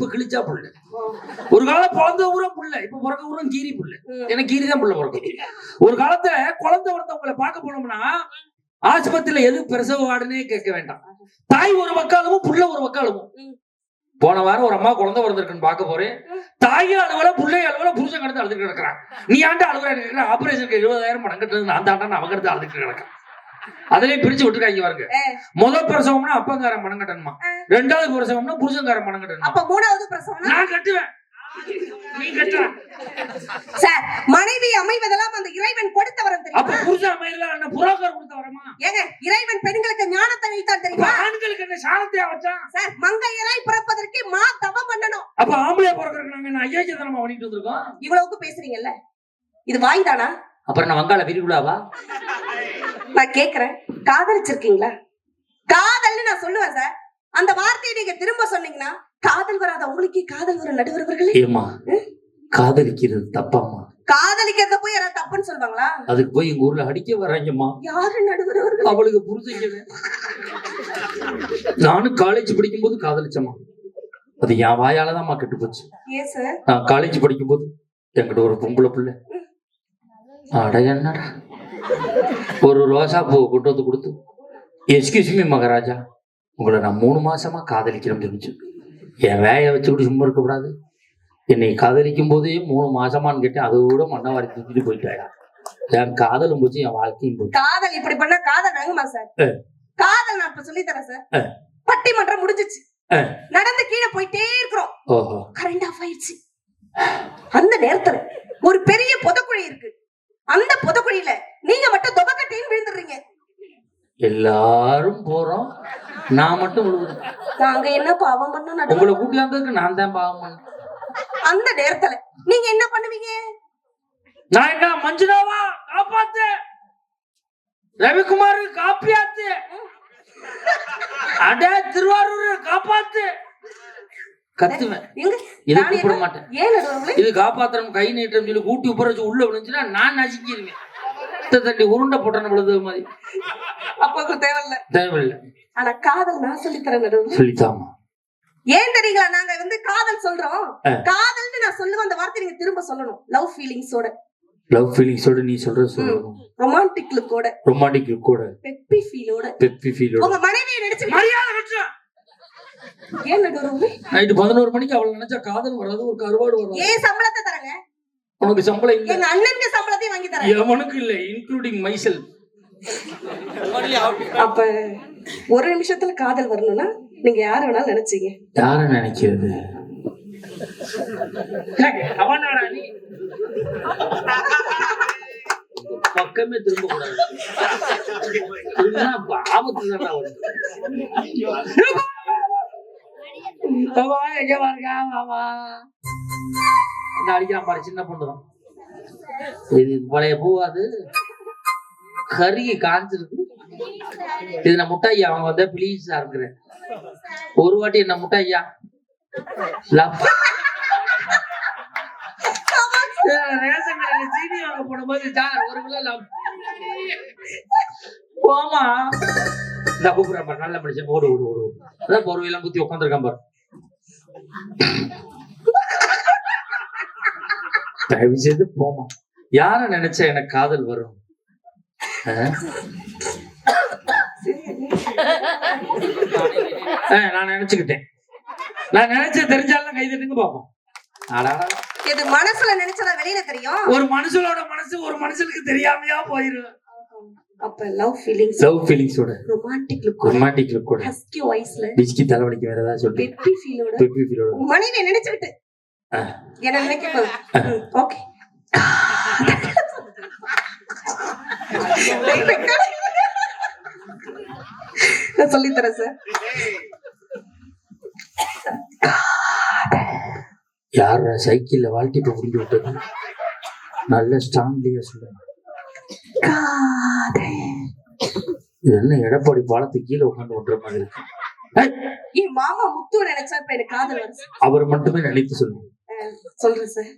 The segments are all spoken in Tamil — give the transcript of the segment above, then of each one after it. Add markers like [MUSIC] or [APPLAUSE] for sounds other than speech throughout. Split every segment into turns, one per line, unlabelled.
இப்ப கிழிச்சா புள்ள. ஒரு காலம் பிறந்த ஊரம் புள்ள இப்ப பிறக்க ஊரம் கீரி புள்ள. எனக்கு கீரி தான் புள்ள பிறக்கும். ஒரு காலத்துல குழந்தை ஒருத்தவங்களை பார்க்க போனோம்னா ஆஸ்பத்திரியில எது பிரசவ வார்டுனே கேட்க வேண்டாம். தாய் ஒரு வக்காலமும் புள்ள ஒரு வக்காலமும்
ம்.
போன வாரம் ஒரு அம்மா குழந்தை பிறந்திருக்குன்னு பார்க்க போறேன். தாய் அலுவல பிள்ளை அலுவல புருஷன் கடந்து அழுதுட்டு கிடக்குறான். நீ ஆண்டு இருக்கிற ஆபரேஷனுக்கு எழுபதாயிரம் பணம் கட்டுறது நான் தாண்டா அவங்க எடுத்து அழுதுட்டு கிடக்கான் அதுலயும் பிரிச்சு விட்டுருக்காங்க பாருங்க. முதல் பிரசவம்னா அப்பங்காரன் பணம் கட்டணுமா? ரெண்டாவது பிரசவம்னா புருஷன்காரன் பணம் கட்டணுமா?
அப்ப மூணாவது பிரசவம்னா?
நான் கட்டுவேன்.
சார் மனைவி அமைவதெல்லாம் அந்த இறைவன் கொடுத்த வரம் தெரியுமா?
புருஷன் அமையல என்ன புரோக்கர் கொடுத்த வரமா?
ஏங்க இறைவன் பெண்களுக்கு ஞானத்தை வைத்தான் தெரியுமா?
ஆண்களுக்கு என்ன சாணத்தையா வச்சான்
சார் மங்கையராய் பிறப்பதற்கு மா தவம் பண்ணணும்.
அப்ப ஆம்பளை பிறக்கிறதுக்கு நாங்க ஐயாச்சி தானமா பண்ணிட்டு வந்திருக்கோம்?
இவ்வளவுக்கு பேசுறீங்கல்ல? இது வாய் தானா
அப்புறம் நான் வங்காள விரிகுடாவா?
நான் கேக்குறேன். காதலிச்சிருக்கீங்களா? காதல்னு நான் சொல்லுவேன் சார். அந்த வார்த்தையை நீங்க திரும்ப சொன்னீங்கன்னா காதல் வராத உங்களுக்கே காதல் வரும் நடுவர்களே
ஏமா காதலிக்கிறது தப்பாம்மா.
காதலிக்கிறத போய் யாராவது தப்புன்னு சொல்லுவாங்களா
அதுக்கு போய் எங்க ஊர்ல அடிக்க வர்றாங்கம்மா.
யாரு நடுவர்கள்
அவளுக்கு புரிஞ்சுக்கவே நானும் காலேஜ் படிக்கும்போது காதலிச்சம்மா. அது என் வாயால தான்மா கெட்டு போச்சு நான் காலேஜ் படிக்கும்போது என்கிட்ட ஒரு பொம்பளை பிள்ளை. அட என்னடா ஒரு ரோசா பூ கொண்டு வந்து கொடுத்து எஸ்கியூஸ் மீ மகாராஜா. உங்களை நான் மூணு மாசமா காதலிக்கிறேன்னு சொல்லிச்சு என் வேலையை வச்சுக்கிட்டு சும்மா இருக்கக்கூடாது என்னை காதலிக்கும் போதே மூணு மாசமான்னு கேட்டேன் அதை விட மண்ணவாரி தூக்கிட்டு போயிட்டாயா என் காதலும் போச்சு என் வாழ்க்கையும் போச்சு.
காதல் இப்படி பண்ணா காதல் வாங்குமா சார். காதல் நான் இப்ப சொல்லி தரேன் சார். பட்டிமன்றம் முடிஞ்சிச்சு. நடந்து கீழே போயிட்டே இருக்கிறோம்.
ஓஹோ.
கரண்ட் ஆஃப் ஆயிடுச்சு. அந்த நேரத்துல ஒரு பெரிய புதக்குழி இருக்கு. அந்த புதக்குழியில நீங்க மட்டும் தொபக்கட்டையும் விழுந்துடுறீங்க.
எல்லாரும் போறோம். நான் மட்டும் விழுவுறேன்.
நாங்க என்ன பாவம் பண்ணோம்?
உங்களை கூட்டி வந்ததுக்கு நான் தான் பாவம் பண்ணேன்.
அந்த நேரத்துல நீங்க என்ன பண்ணுவீங்க?
நான் என்ன மஞ்சுளாவா காப்பாத்து? ரவிக்குமார் காப்பியாத்து? அடே திருவாரூர் காப்பாத்து? கத்துவேன். இது கூப்பிட மாட்டேன் இது காப்பாத்திரம் கை நீட்டம் சொல்லி கூட்டி உப்புற வச்சு உள்ள விழுந்துச்சுன்னா நான் நசுக்கிடுவேன். தண்ணி உருண்டை போட்டன விழுது மாதிரி.
அப்பக்கு தேவையில்ல.
தேவையில்லை.
ஆனா காதல் நான் சொல்லி தரேன் நடுவர்களே
சொல்லித்தாமா?
ஏன் தெரியுங்களா? நாங்க வந்து காதல் சொல்றோம். காதல்னு நான் சொல்லுவேன் அந்த வார்த்தை நீங்க திரும்ப சொல்லணும். லவ் ஃபீலிங்ஸோட
லவ் ஃபீலிங்ஸோட நீ சொல்றது சொல்லணும்
ரொமான்டிக் லுக்கோட
ரொமான்டிக் கூட
பெப்பி ஃபீலோட
பெப்பி ஃபீலோட
உங்க மனைவியை நினைச்சு
மரியாதை
ஏன் நடுவர்களே
நைட்டு பதினோரு மணிக்கு அவளை நினைச்சா காதல் வராது ஒரு கருவாடு வராது.
ஏன் சம்பளத்தை தரங்க?
உனக்கு சம்பளம் இல்ல.
எங்க அண்ணனுக்கு சம்பளத்தையும் வாங்கி தரேன்.
எவனுக்கு இல்ல இன்க்ளூடிங் மைசெல்
அப்ப ஒரு நிமிஷத்துல காதல் வரணும்னா நீங்க யார வேணாலும் நினைச்சீங்க?
யார நினைக்கிறது? அவனாடா நீ. பக்கமே திரும்ப கூடாது ஆபத்து தான்டா வரும். எங்க பாருங்க, மாமா அந்த பாரு சின்ன பொண்ணுதான் இது பழைய பூவாது கருகி காஞ்சிருக்கு. இது நான் முட்டாய்யா? அவங்க வந்து ப்ளீஸ் இருக்கிறேன். ஒரு வாட்டி என்ன முட்டாய்யா? ரேஷன் கடையில சீனி வாங்க போடும்போது சார் ஒரு கிலோ போமா இந்த கூப்பிடுறேன் பாரு நல்ல மனுஷன். ஓடு ஓடு ஓடு ஓடு. அதான் பொறுவையெல்லாம் குத்தி உட்காந்துருக்கான் பாரு. தயவு செய்து போமா யார நினைச்சா எனக்கு காதல் வரும்? நான் நினைச்சுக்கிட்டேன். நான் நினைச்ச தெரிஞ்சாலும் கை தட்டுங்க பாப்போம்.
இது மனசுல நினைச்சதா வெளியில தெரியும்?
ஒரு மனுஷனோட மனசு ஒரு மனுஷனுக்கு தெரியாமையா போயிரும்.
அப்ப லவ் ஃபீலிங்ஸ்
லவ் ஃபீலிங்ஸோட
ரொமான்டிக் லுக்
ரொமான்டிக் லுக்கோட
ஹஸ்கி வாய்ஸ்ல
பிஸ்கி தலைவலிக்கு வேற ஏதாவது சொல்லி.
பெப்பி ஃபீலோட
பெப்பி ஃபீலோட.
என்ன நினைக்க ஓகே நான் சொல்லி தரேன் சார்
யார் சைக்கிள்ல வாழ்க்கை புரிஞ்சு விட்டது? நல்ல ஸ்ட்ராங்லியா சொல்லுங்க இது என்ன எடப்பாடி பாலத்து கீழே உட்காந்து ஒன்ற மாதிரி இருக்கு?
மாமா முத்து நினைச்சா இப்ப எனக்கு காதல்
அவர் மட்டுமே நினைத்து சொல்லுங்க
சொல்றேன் சார்.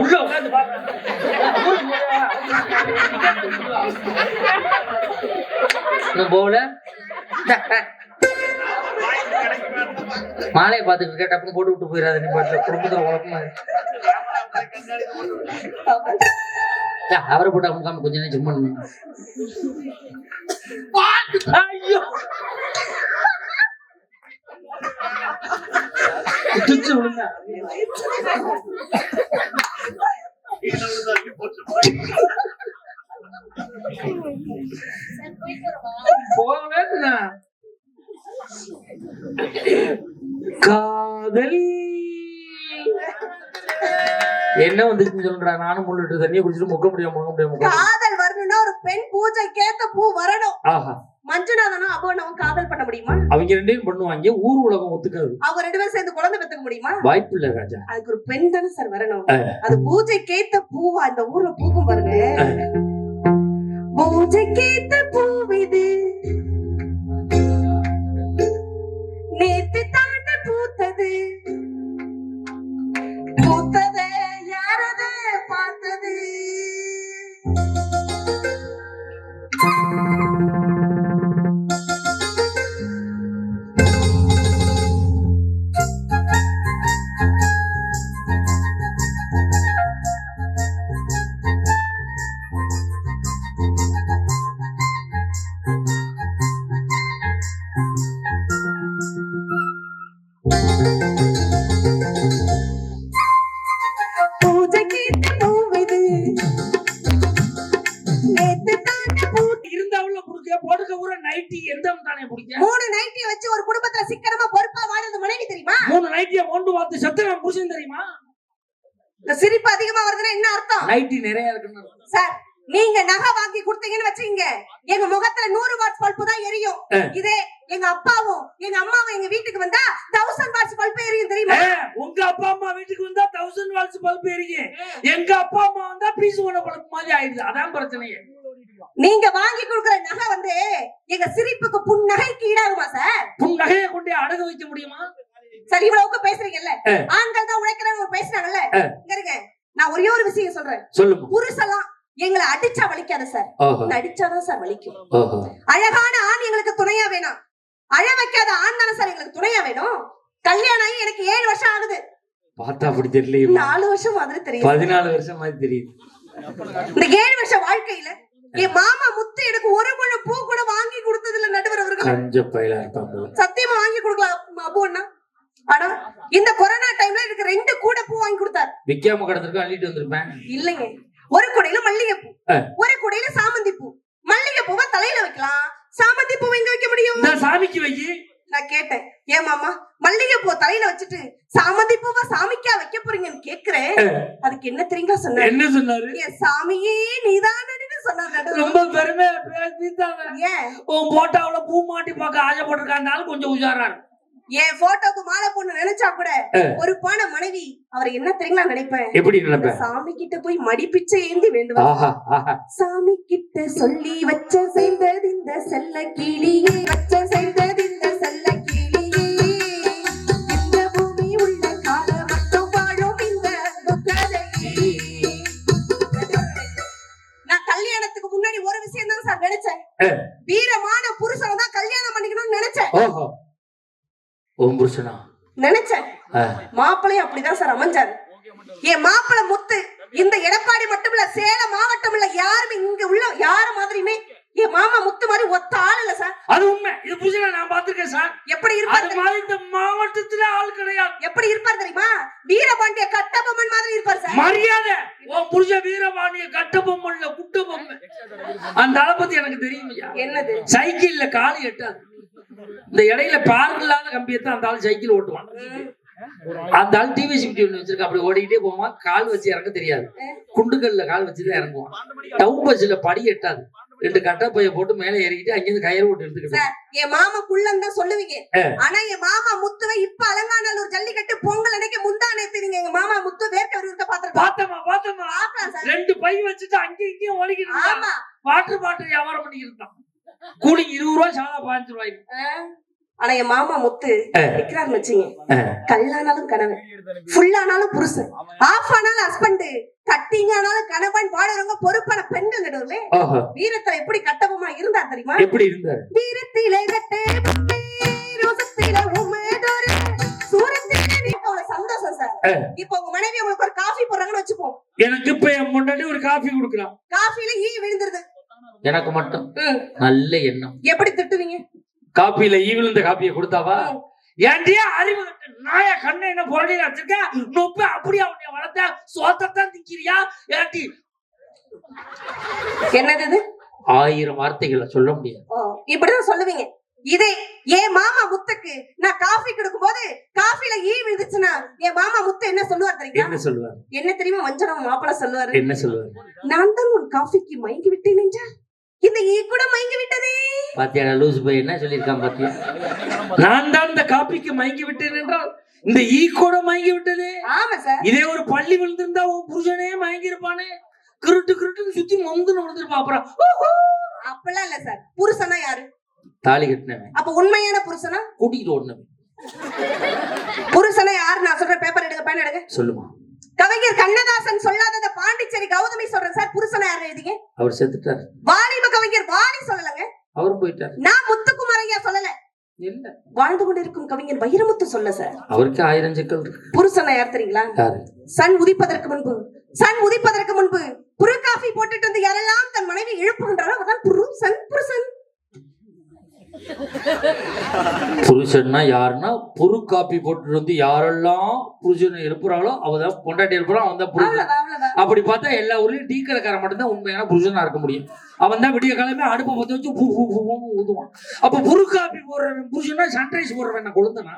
உள்ள போல? மாலையை பார்த்துட்டு இருக்க டப்புனு போட்டு விட்டு போயிடாது நீ பாட்டுல குடும்பத்தில் உழப்பமா இருக்கு. அவரை போட்டு அமுக்காம கொஞ்ச நேரம் ஜிம் நின்னு. ஐயோ குதிச்சு விழுந்தா. போகவே காதல். என்ன வந்துச்சுன்னு சொல்றா நானும் முள்ளு லிட்டர் தண்ணியை குடிச்சிட்டு முக்க முடியாம முக்க முடியாம.
காதல் வரணும்னா ஒரு பெண் பூஜைக்கேத்த பூ வரணும்.
ஆஹா.
மஞ்சுநாதனும் அபோனவும் காதல் பண்ண முடியுமா?
அவங்க ரெண்டையும் பண்ணுவாங்க ஊர் உலகம் ஒத்துக்காது.
அவங்க ரெண்டு பேரும் சேர்ந்து குழந்தை பெத்துக்க முடியுமா?
வாய்ப்பு இல்ல ராஜா.
அதுக்கு ஒரு பெண் தானே சார் வரணும். அது பூஜைக்கேத்த பூவா? இந்த ஊர்ல பூக்கும் பாருங்க பூஜைக்கேத்த பூவிது நேத்து தாண்ட எங்க அப்பாவும் எங்க அம்மாவும் எங்க வீட்டுக்கு வந்தா தௌசண்ட் வாட்ஸ் பல்பு எரியும் தெரியுமா?
உங்க அப்பா அம்மா வீட்டுக்கு வந்தா தௌசண்ட் வால்ஸ் பல்ப் எரியும். எங்க அப்பா அம்மா வந்தா பீஸ் ஒண்ணு பல்ப் மாதிரி ஆயிடுது. அதான் பிரச்சனையே.
நீங்க வாங்கி கொடுக்குற நகை வந்து எங்க சிரிப்புக்கு புன்னகைக்கு ஈடாகுமா சார்?
உன் நகையை கொண்டு அடகு வைக்க முடியுமா?
சரி இவ்வளவுக்கு பேசுறீங்கல்ல. ஆண்கள் தான் உழைக்கிறவங்க பேசுறாங்கல்ல. இங்க இருங்க. நான் ஒரே ஒரு விஷயம் சொல்றேன்.
சொல்லுமா
புருஷெல்லாம் எங்களை அடிச்சா வலிக்காது சார்.
ஓஹோ
நடிச்சாதான் சார் வலிக்கும். அழகான ஆண் எங்களுக்கு துணையா வேணாம். அழ வைக்காத ஆண் தானே சார் எங்களுக்கு துணையா வேணும்? கல்யாணம் ஆகி எனக்கு ஏழு வருஷம் ஆகுது.
பார்த்தா அப்படி தெரியலையே.
நாலு வருஷம் மாதிரி தெரியும்
பதினாலு வருஷம் மாதிரி தெரியுது.
இந்த ஏழு வருஷம் வாழ்க்கையில என் மாமா முத்து எனக்கு ஒரு முழம் பூ கூட வாங்கி கொடுத்தது இல்ல நடுவர் அவர்கள்.
கஞ்ச பயிலா இருப்பாங்க
சத்தியமா வாங்கி கொடுக்கலாம் அபோன்னா ஆனா இந்த கொரோனா டைம்ல எனக்கு ரெண்டு கூட பூ வாங்கி கொடுத்தாரு.
விக்காம கடந்திருக்கோம் அள்ளிட்டு வந்திருப்பேன்?
இல்லைங்க. ஒரு குடையில மல்லிகைப்பூ. ஒரு குடையில சாமந்தி பூ மல்லிகை பூவை தலையில வைக்கலாம் சாமந்தி பூவை எங்க வைக்க முடியும்?
இந்த சாமிக்கு வை.
நான் கேட்டேன். ஏன் மாமா மல்லிகை பூ தலையில வச்சுட்டு சாமந்தி பூவை சாமிக்கா வைக்க போறீங்கன்னு கேக்குறேன். அதுக்கு என்ன தெரியுங்களா சொன்னாரு?
என்ன சொன்னாரு?
என் சாமியே நீதானு.
ரொம்ப பெருமையா பேசிட்டாங்க.
ஏன்?
உன் போட்டாவுல பூ மாட்டி பார்க்க ஆசைப்பட்டிருக்காருனாலும் கொஞ்சம் உஷாரா இருக்கும்
என் போட்டோக்கு மாலை பொண்ணு நினைச்சா கூட. ஒரு பான மனைவி அவர் என்ன தெரியுங்களா நினைப்பேன்?
எப்படி நினைப்ப?
சாமி கிட்ட போய் மடிப்பிச்சை ஏந்தி
ஆஹா
சாமி கிட்ட சொல்லி வச்ச சேர்ந்தது இந்த செல்ல கிளியே. வச்ச சேர்ந்தது இந்த செல்ல கிளியே. இந்த பூமி உள்ள கால மட்டும் வாழும் இந்த. நான் கல்யாணத்துக்கு முன்னாடி ஒரு விஷயம் தான் சார் நினைச்சேன். வீரமான புருஷனை தான் கல்யாணம் பண்ணிக்கணும்னு நினைச்சேன்.
ஓம் புருஷனா
நினைச்சேன்.
ஆ.
மாப்பிள்ளையும் அப்படிதான் சார் அமைஞ்சாரு. என் மாப்பிள்ளை முத்து இந்த எடப்பாடி மட்டும் இல்ல சேலம் மாவட்டம் இல்ல யாருமே இங்க உள்ள யார மாதிரியுமே என் மாமா முத்து மாதிரி ஒத்த ஆள் இல்ல சார்.
அது உண்மை. இது புருஷனை நான் பாத்திருக்கேன் சார்.
எப்படி இருப்பார்
அது
தெரியுமா?
மாதிரி இந்த மாவட்டத்துல ஆள் கிடையாது.
எப்படி இருப்பார் தெரியுமா? வீரபாண்டிய கட்டபொம்மன் மாதிரி இருப்பார் சார்.
மரியாதை. உன் புருஷ வீரபாணிய கட்ட பொம்மை இல்ல குட்ட பொம்மை அந்த ஆளை பத்தி எனக்கு தெரியும்
என்னது?
சைக்கிள்ல காலு எட்டாது. இந்த இடையில பார்க் இல்லாத கம்பியத்தான் அந்த ஆள் சைக்கிள் ஓட்டுவான். அந்த ஆள் டிவி சிப்டி ஒண்ணு வச்சிருக்க அப்படி ஓடிக்கிட்டே போவான். கால் வச்சு இறங்க தெரியாது. குண்டுகல்ல கால் வச்சுதான் இறங்குவான். டவுன் பஸ்ல படி எட்டாது. ரெண்டு கட்டப்பைய போட்டு மேல ஏறிக்கிட்டு அங்கிருந்து கயிறு போட்டு எடுத்துக்கிட்டு
சார் என் மாமா குள்ளன் தான் சொல்லுவீங்க. ஆனா என் மாமா முத்துவை இப்ப அலங்காநல்லூர் ஜல்லிக்கட்டு பொங்கல் அன்னைக்கு முந்தா நேத்து நீங்க எங்க மாமா முத்து வேர்க்க இருக்க
பார்த்தமா
பாக்கலாம் சார்.
ரெண்டு பை வச்சுட்டு அங்கேயும் இங்கேயும் ஓடிக்கிட்டு
ஆமா.
வாட்டர் பாட்டில் வியாபாரம் பண்ணிக்கிட்டு இருந்தான். கூலிங் இருபது ரூபாய் சாதா பாஞ்சு ரூபாய்க்கு
ஆ. ஆனா என் மாமா முத்து. நிக்கிறாருன்னு வச்சுங்க. கல்லானாலும் கணவன். ஃபுல் ஆனாலும் புருஷன் ஆஃப் ஆனாலும் ஹஸ்பண்ட் கட்டிங் ஆனாலும் கணவன் வாழறவங்க பொறுப்பான பெண்கள் நடுவுல
ஆஹா.
வீரத்துல எப்படி கட்டபமா இருந்தா தெரியுமா?
எப்படி இருந்தாரு?
வீரத்திலே கட்டே ரோசத்திலே உமேதொரு, சூரத்திலே சந்தோஷம் சார். இப்போ உங்க மனைவி உங்களுக்கு ஒரு காஃபி போடுறாங்கன்னு வச்சுப்போம்.
எனக்கு இப்ப என் முன்னாடி ஒரு காஃபி குடுக்கலாம்
காஃபில ஈ விழுந்துருது.
எனக்கு மட்டும். நல்ல எண்ணம்.
எப்படி திட்டுவீங்க?
காப்பியில ஈ விழுந்த காப்பியை கொடுத்தாவா?
ம்.
ஏன்டியா அறிவு நாய கண்ணை என்ன புரடியில வச்சிருக்க நொப்ப அப்படியா உன்னை வளர்த்த? சோத்தத்தான் திங்கிறியா? ஏன்டி?
என்னது இது?
ஆயிரம் வார்த்தைகளை சொல்ல முடியாது.
இப்படிதான் சொல்லுவீங்க. இதே என் மாமா முத்துக்கு நான் காஃபி கொடுக்கும் போது காஃபில ஈ விழுந்துச்சுன்னா என் மாமா முத்து என்ன சொல்லுவார் தெரியுமா?
என்ன சொல்லுவார்?
என்ன தெரியுமா? வஞ்சனம் மாப்பிள சொல்லுவாரு.
என்ன சொல்லுவார்?
நான் தான் உன் காஃபிக்கு மயங்கி விட்டேன் என்றால் இந்த ஈ கூட மயங்கி விட்டதே.
பாத்தியா லூசு போய் என்ன சொல்லியிருக்கான் பாத்தியா? நான் தான் இந்த காப்பிக்கு மயங்கி விட்டேன் என்றால் இந்த ஈ கூட மயங்கி விட்டதே.
ஆமா சார்.
இதே ஒரு பள்ளி விழுந்திருந்தா உன் புருஷனே மயங்கி இருப்பானே கிருட்டு கிருட்டுன்னு சுத்தி மொந்துன்னு விழுந்திருப்பான் அப்புறம்
அப்பெல்லாம் இல்ல சார். புருஷனா யாரு?
தாலி கட்டினவன்.
அப்ப உண்மையான புருஷனா?
கூட்டிகிட்டு ஓடினவன்.
புருஷனா யாரு நான் சொல்ற பேப்பர் எடுங்க பேன் எடுங்க.
சொல்லுமா?
கவிஞர் கண்ணதாசன் சொல்லாதத பாண்டிச்சேரி கௌதமி சொல்றேன் சார். புருஷனா யாரு எழுதிங்க
அவர் செத்துட்டார்.
கவிஞர் வாலி சொல்லலங்க.
அவரும் போயிட்டார்.
நான் முத்துக்குமார் ஐயா சொல்லல.
இல்ல.
வாழ்ந்து கொண்டிருக்கும் கவிஞர் வைரமுத்து சொல்ல சார்.
அவருக்கு ஆயிரம் சிக்கல்
புருஷனா யார் தெரியுங்களா? சன் உதிப்பதற்கு முன்பு. சன் உதிப்பதற்கு முன்பு. புரு காஃபி போட்டுட்டு வந்து யாரெல்லாம் தன் மனைவி இழுப்புகின்றாரோ அவர்தான் புருஷன் புருஷன். [LAUGHS]
புருஷன்னா யாருன்னா புரு காப்பி போட்டுட்டு வந்து யாரெல்லாம் புருஷனை எழுப்புறாளோ அவதான் பொண்டாட்டி எழுப்புறான் அவன் தான் புருஷன் அப்படி பார்த்தா எல்லா ஊர்லயும் டீ கடைக்காரன் மட்டும்தான் உண்மையான புருஷனா இருக்க முடியும். அவன் தான் விடிய காலமே அடுப்பை பத்த வச்சு பூ பூ பூன்னு ஊதுவான். அப்ப புரு காப்பி போடுறவன் புருஷனா சன்ரைஸ் போடுறவன் என்ன கொளுந்தனா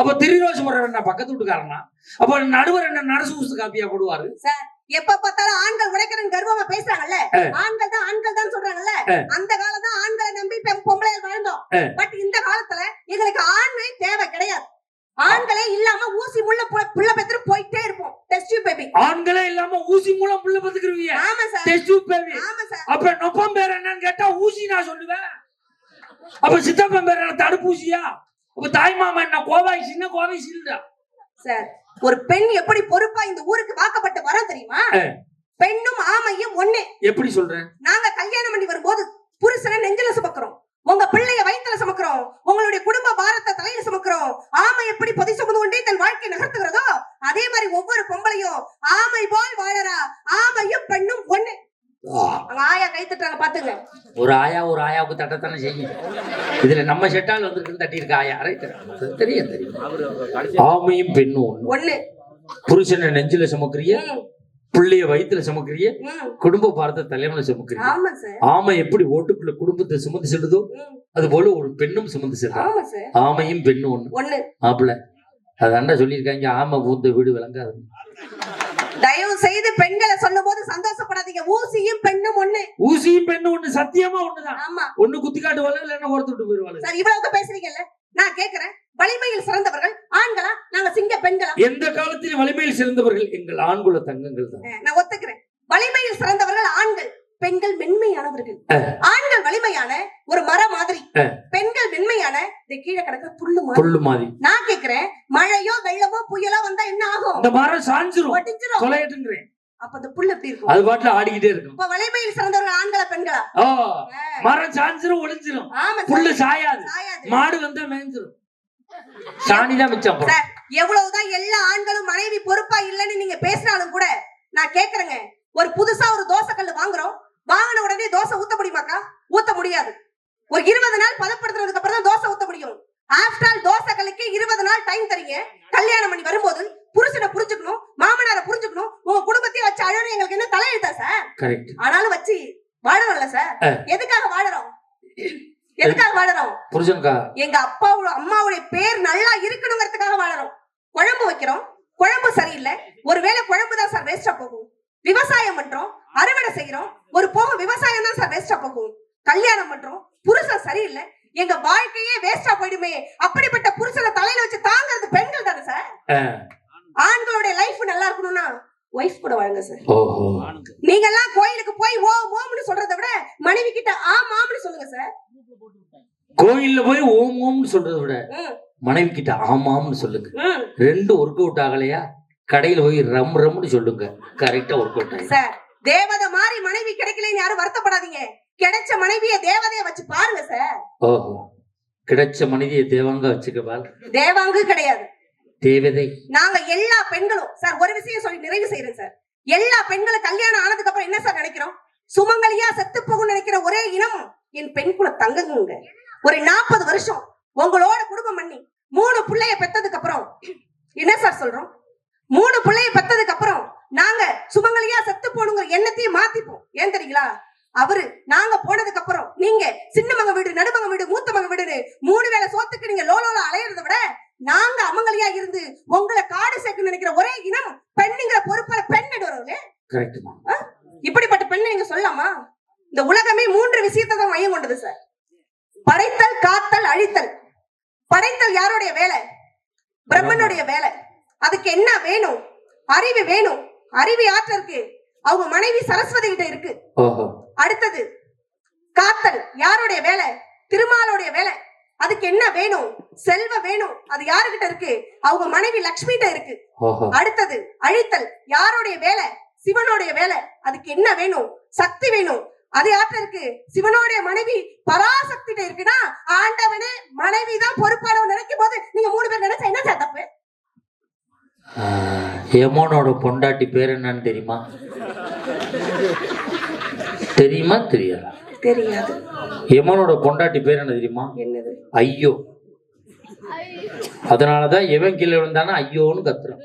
அப்ப திரிரோஸ் போடுறவன் பக்கத்து வீட்டுக்காரனா? அப்ப நடுவர் என்ன நரசு ஊசு காப்பியா போடுவாரு?
எப்ப பார்த்தாலும் ஆண்கள் உடைக்கிறன் கர்வமா பேசுறாங்கல்ல. ஆண்கள் தான் ஆண்கள் தான் சொல்றாங்கல்ல. அந்த காலம் தான் ஆண்களை நம்பி பெண் பொம்பளைகள் வாழ்ந்தோம். பட் இந்த காலத்துல எங்களுக்கு ஆண்மை தேவை கிடையாது. ஆண்களே இல்லாம ஊசி முள்ள புள்ள பெற்று போயிட்டே இருப்போம். டெஸ்ட் பேபி
ஆண்களே இல்லாம ஊசி மூலம் புள்ள பத்துக்குருவிய
ஆமா சார்
டெஸ்ட் பேபி
ஆமா சார்
அப்ப நொப்பம் பேர் என்னன்னு கேட்டா ஊசி நான் சொல்லுவேன். அப்ப சித்தப்பன் பேர் என்ன தடுப்பூசியா? அப்ப தாய் மாமா என்ன கோவாக்சின் கோவைசீல்டா
சார் ஒரு பெண் எப்படி பொறுப்பா இந்த ஊருக்கு வாக்கப்பட்டு வர தெரியுமா. பெண்ணும் ஆமையும் ஒண்ணே.
எப்படி சொல்றேன்
நாங்க கல்யாணம் பண்ணி வரும்போது புருஷனை நெஞ்சில சுமக்கிறோம். உங்க பிள்ளைய வயித்துல சுமக்கிறோம். உங்களுடைய குடும்ப பாரத்தை தலையில சுமக்கிறோம். ஆமை எப்படி பொதி சுமந்து கொண்டே தன் வாழ்க்கை நகர்த்துகிறதோ அதே மாதிரி ஒவ்வொரு பொம்பளையும் ஆமை போல் வாழறா. ஆமையும் பெண்ணும் ஒண்ணு. அங்க ஆயா கை தட்டுறாங்க பாத்துங்க
ஒரு ஆயா ஒரு ஆயாவுக்கு தட்டத்தானே செய்யும். இதுல நம்ம செட்டால் வந்திருக்கு தட்டி இருக்க ஆயா ரைட் தெரியும் தெரியும். ஆமையும் பெண்ணும் ஒண்ணு.
ஒண்ணு.
புருஷனை நெஞ்சில சுமக்கிறிய பிள்ளைய வயித்துல சுமக்கிறிய. குடும்ப பாரத்தை தலைமையில சுமக்கிறிய.
ஆமா சார்.
ஆமை எப்படி ஓட்டுக்குள்ள குடும்பத்தை சுமந்து செல்லுதோ அது போல ஒரு பெண்ணும் சுமந்து
சார்.
ஆமையும் பெண்ணும் ஒண்ணு.
ஒண்ணு.
மாப்பிள்ள அதாண்டா சொல்லியிருக்காங்க ஆமை பூந்த வீடு விளங்காது
தயவு செய்து பெண்களை சொல்லும் போது சந்தோஷப்படாதீங்க. ஊசியும் பெண்ணும் ஒண்ணு.
ஊசியும் பெண்ணும் ஒண்ணு சத்தியமா ஒண்ணுதான்
ஆமா.
ஒண்ணு குத்தி காட்டுவாள் இல்லைன்னா ஒருத்தட்டு போயிருவாள்
சார் இவ்வளவு பேசுறீங்கல்ல? நான் கேக்குறேன். வலிமையில் சிறந்தவர்கள் ஆண்களா? நாங்க சிங்க பெண்களா?
எந்த காலத்திலும் வலிமையில் சிறந்தவர்கள் எங்கள் ஆண்குல தங்கங்கள் தான்.
நான் ஒத்துக்கிறேன். வலிமையில் சிறந்தவர்கள் ஆண்கள். பெண்கள் மென்மையானவர்கள். ஆண்கள் வலிமையான ஒரு மரம் மாதிரி. பெண்கள் மென்மையான இந்த கீழே கிடக்குற புல்லு
பொருள் மாதிரி.
நான் கேக்குறேன் மழையோ வெள்ளமோ புயலோ வந்தா என்ன ஆகும்?
இந்த மரம் சாஞ்சிரும்.
ஒடிஞ்சிரும்.
கொலையிட்டுங்கிறேன்.
அப்ப அந்த புல்லு எப்படி இருக்கும்?
அது பாட்டுல ஆடிக்கிட்டே இருக்கும்.
இப்ப வலிமையில் சிறந்தவர்கள் ஆண்களா பெண்களா?
ஓ. மரம் சாஞ்சிரும் ஒளிஞ்சிரும். புல்லு சாயாது. மாடு வந்தா மேய்ஞ்சிரும். சாணிதான் மிச்சம்.
சார் எவ்வளவுதான் எல்லா ஆண்களும் மனைவி பொறுப்பா இல்லைன்னு நீங்க பேசினாலும் கூட நான் கேக்குறேங்க. ஒரு புதுசா ஒரு தோசை கல்லு வாங்குறோம். வாங்கின உடனே தோசை ஊத்த முடியுமாக்கா? ஊத்த முடியாது. ஒரு இருபது நாள் பதப்படுத்துறதுக்கு அப்புறம் தான் தோசை ஊத்த முடியும். ஆஃப்டர் ஆல் தோசை கல்லுக்கு இருபது நாள் டைம் தரீங்க. கல்யாணம் பண்ணி வரும்போது புருஷனை புரிஞ்சுக்கணும் மாமனாரை புரிஞ்சுக்கணும் உங்க குடும்பத்தையும் வச்சு அழணும் எங்களுக்கு என்ன தலையெழுத்தா சார் ஆனாலும் வச்சு வாழறோம்ல சார். எதுக்காக வாழறோம்? எதுக்காக வாழறோம்?
புருஷன்கா
எங்க அப்பாவோட அம்மாவுடைய பேர் நல்லா இருக்கணுங்கிறதுக்காக வாழறோம். குழம்பு வைக்கிறோம். குழம்பு சரியில்லை. ஒருவேளை குழம்பு தான் சார் வேஸ்டா போகும். விவசாயம் பண்றோம். அறுவடை செய்யறோம். ஒரு போக விவசாயம் தான் சார் வேஸ்டா போகும். கல்யாணம் பண்றோம். புருஷன் சரியில்லை. எங்க வாழ்க்கையே வேஸ்டா போயிடுமே. அப்படிப்பட்ட புருஷனை தலையில வச்சு தாங்கிறது பெண்கள் தானே சார். ஆண்களுடைய லைஃப் நல்லா இருக்கணும்னா ஒய்ஃப் கூட வாழுங்க சார் நீங்க எல்லாம் கோயிலுக்கு போய் ஓ ஓம்னு சொல்றதை விட மனைவி கிட்ட ஆ மாம்னு சொல்லுங்க சார்
கோயில்ல போய் ஓம் ஓம்னு சொல்றதை விட மனைவி கிட்ட ஆமாம்னு சொல்லுங்க. ரெண்டு ஒர்க் அவுட் ஆகலையா? கடையில போய் ரம் ரம்னு சொல்லுங்க. கரெக்டா ஒர்க் அவுட் ஆகும்
சார் தேவதை மாதிரி மனைவி கிடைக்கலன்னு யாரும் வருத்தப்படாதீங்க. கிடைச்ச மனைவிய தேவதைய வச்சு பாருங்க சார்
ஓஹோ. கிடைச்ச மனிதியை தேவாங்க வச்சுக்கவால்
தேவாங்கு கிடையாது.
தேவதை.
நாங்க எல்லா பெண்களும் சார் ஒரு விஷயம் சொல்லி நிறைவு செய்யறேன் சார் எல்லா பெண்களும் கல்யாணம் ஆனதுக்கு அப்புறம் என்ன சார் நினைக்கிறோம்? சுமங்கலியா செத்து போகும் நினைக்கிற ஒரே இனம் என் பெண் குல தங்கங்க. ஒரு நாற்பது வருஷம் உங்களோட குடும்பம் பண்ணி மூணு பிள்ளைய பெத்ததுக்கு அப்புறம் என்ன சார் சொல்றோம் மூணு பிள்ளைய பெத்ததுக்கு அப்புறம் நாங்க சுமங்கலியா செத்து போகணுங்கிற எண்ணத்தையும் மாத்திப்போம் ஏன் தெரியுங்களா அவரு நாங்க போனதுக்கு அப்புறம் நீங்க சின்ன மக வீடு நடுமக வீடு மூத்த மக வீடுன்னு மூணு வேளை சோத்துக்கு நீங்க லோலோல அலையறத விட நாங்க அமங்கலியா இருந்து உங்களை காடு சேர்க்க நினைக்கிற ஒரே இனம் பெண்ணுங்கிற பொறுப்பால பெண் நடுவர்களே இப்படிப்பட்ட பெண்ணை நீங்க சொல்லலாமா? இந்த உலகமே மூன்று விஷயத்தை தான் மையம் கொண்டது சார். படைத்தல் காத்தல் அழித்தல். படைத்தல் யாருடைய வேலை? பிரம்மனுடைய வேலை. அதுக்கு என்ன வேணும்? அறிவு வேணும். அறிவு ஆற்றருக்கு அவங்க மனைவி சரஸ்வதி கிட்ட இருக்கு. அடுத்தது காத்தல். யாருடைய வேலை? திருமாலுடைய வேலை. அதுக்கு என்ன வேணும்? செல்வ வேணும். அது யாருகிட்ட இருக்கு? அவங்க மனைவி லக்ஷ்மிகிட்ட இருக்கு. அடுத்தது அழித்தல். யாருடைய வேலை? சிவனுடைய வேலை. அதுக்கு என்ன வேணும்? சக்தி வேணும். அது யார்கிட்ட இருக்கு? சிவனுடைய மனைவி பராசக்திட்ட இருக்குன்னா ஆண்டவனே மனைவி தான் பொறுப்பானவன் நினைக்கும் போது நீங்க மூணு பேர் நினைச்சா என்ன சார் தப்பு?
யமனோட பொண்டாட்டி பேர் என்னன்னு தெரியுமா? தெரியுமா? தெரியாதா?
தெரியாது.
யமனோட பொண்டாட்டி பேர் என்ன தெரியுமா?
என்னது?
ஐயோ. அதனாலதான் எவன் கீழே விழுந்தானா ஐயோன்னு கத்துறான்.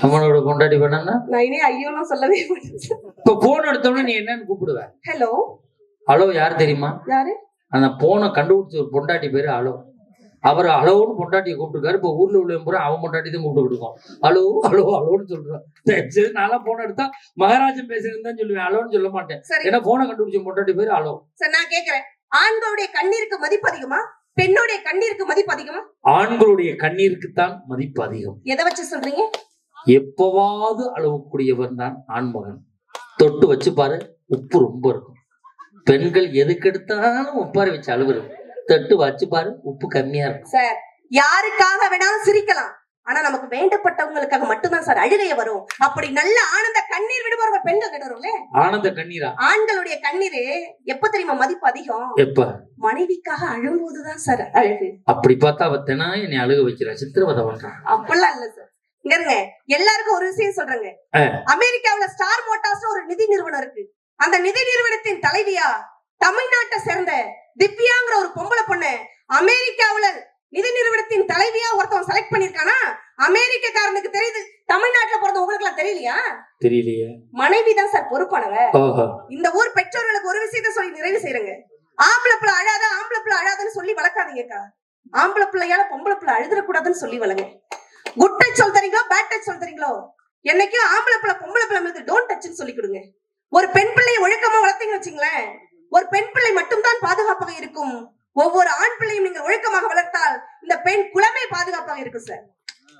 யமனோட பொண்டாட்டி என்ன
நான் இனி ஐயோலாம் சொல்லவே
இப்ப போன் எடுத்தோடனே நீ என்னன்னு கூப்பிடுவ.
ஹலோ
ஹலோ யார் தெரியுமா?
யாரு?
அந்த போனை கண்டுபிடிச்ச ஒரு பொண்டாட்டி பேரு ஹலோ அவர் ஹலோன்னு பொண்டாட்டியை கூப்பிட்டுருக்காரு. இப்போ ஊர்ல உள்ள பூரா அவன் பொண்டாட்டி தான் கூப்பிட்டு இருக்கோம் ஹலோ ஹலோ ஹலோன்னு சொல்றான். சரி, நான்லாம் போன் எடுத்தா மகாராஜன் பேசுறேன்னு தான் சொல்லுவேன். ஹலோன்னு சொல்ல மாட்டேன். ஏன்னா போனை கண்டுபிடிச்ச பொண்டாட்டி பேரு ஹலோ.
சார் நான் கேக்குறேன். ஆண்களுடைய கண்ணீருக்கு மதிப்பு அதிகமா? பெண்ணுடைய கண்ணீருக்கு மதிப்பு அதிகமா?
ஆண்களுடைய கண்ணீருக்குத்தான் மதிப்பு அதிகம்.
எதை வச்சு சொல்றீங்க?
எப்பவாவது அழுவக்கூடியவன் தான் ஆண்மகன் தொட்டு வச்சு பாரு உப்பு ரொம்ப இருக்கும். பெண்கள் எதுக்கு எடுத்தாலும் உப்பாரி வச்சு அழுவுறது. தொட்டு வச்சு பாரு உப்பு கம்மியா இருக்கும்.
சார் யாருக்காக வேணாலும் சிரிக்கலாம். ஆனா நமக்கு வேண்டப்பட்டவங்களுக்காக மட்டும்தான் சார் அழுகைய வரும். அப்படி நல்ல ஆனந்த கண்ணீர் விடுபவர்கள் பெண்கள் கிடரும்ல
ஆனந்த கண்ணீரா?
ஆண்களுடைய கண்ணீரு எப்ப தெரியுமா மதிப்பு அதிகம்?
எப்ப?
மனைவிக்காக அழும்போதுதான் சார் அழகு.
அப்படி பார்த்தா அவ தினா என்னை அழுக வைக்கிறா சித்திரவதை பண்றான்
அப்படிலாம் இல்ல சார் இங்க இருங்க. எல்லாருக்கும் ஒரு விஷயம் சொல்றேங்க. அமெரிக்காவுல ஸ்டார் மோட்டார்ஸ் ஒரு நிதி நிறுவனம் இருக்கு. அந்த நிதி நிறுவனத்தின் தலைவியா? தமிழ்நாட்டை சேர்ந்த திவ்யாங்கிற ஒரு பொம்பளை பொண்ணு அமெரிக்காவுல நிதி நிறுவனத்தின் தலைவியா ஒருத்தவன் செலக்ட் பண்ணிருக்கானா அமெரிக்கக்காரனுக்கு தெரியுது. தமிழ்நாட்டுல பிறந்த உங்களுக்கு எல்லாம் தெரியலையா?
தெரியலையே.
மனைவி தான் சார் பொறுப்பானவ. இந்த ஊர் பெற்றோர்களுக்கு ஒரு விஷயத்த சொல்லி நிறைவு செய்யறங்க. ஆம்பளை பிள்ளை அழாத ஆம்பளை பிள்ளை அழாதுன்னு சொல்லி வளர்க்காதீங்கக்கா. ஆம்பளை பிள்ளையால பொம்பளை பிள்ளை அழுதுறக்கூடாதுன்னு சொல்லி வளங்க குட் டச் சொல் தரீங்களோ பேட் டச் சொல் தரீங்களோ என்னைக்கும் ஆம்பளை பிள்ளை பொம்பளை பிள்ளை மீது டோன்ட் டச்னு சொல்லி கொடுங்க. ஒரு பெண் பிள்ளையை ஒழுக்கமா வளர்த்தீங்கன்னு வச்சுங்களேன் ஒரு பெண் பிள்ளை மட்டும்தான் பாதுகாப்பாக இருக்கும். ஒவ்வொரு ஆண் பிள்ளையும் நீங்க ஒழுக்கமாக வளர்த்தால் இந்த பெண் குலமே பாதுகாப்பாக இருக்கும் சார்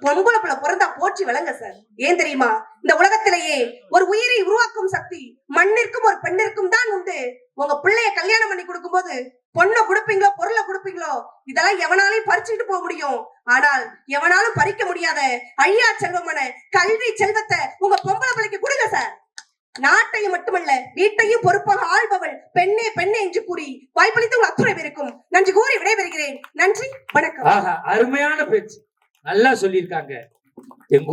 பொம்பளை பிள்ளை பிறந்தா போற்றி விளங்க சார் ஏன் தெரியுமா? இந்த உலகத்திலேயே ஒரு உயிரை உருவாக்கும் சக்தி மண்ணிற்கும் ஒரு பெண்ணிற்கும் தான் உண்டு. உங்க பிள்ளைய கல்யாணம் பண்ணி கொடுக்கும்போது பொண்ணை கொடுப்பீங்களோ பொருளை கொடுப்பீங்களோ இதெல்லாம் எவனாலையும் பறிச்சுட்டு போக முடியும். ஆனால் எவனாலும் பறிக்க முடியாத ஐயா செல்வமான கல்வி செல்வத்தை உங்க பொம்பளை பிள்ளைக்கு கொடுங்க சார் நாட்டையும் மட்டுமல்ல வீட்டையும் பொறுப்பாக ஆள்பவள் பெண்ணே பெண்ணே என்று கூறி வாய்ப்பளித்து உங்கள் அத்துணை இருக்கும் நன்றி கூறி விடைபெறுகிறேன். நன்றி வணக்கம்.
அருமையான பேச்சு. நல்லா சொல்லியிருக்காங்க. எங்க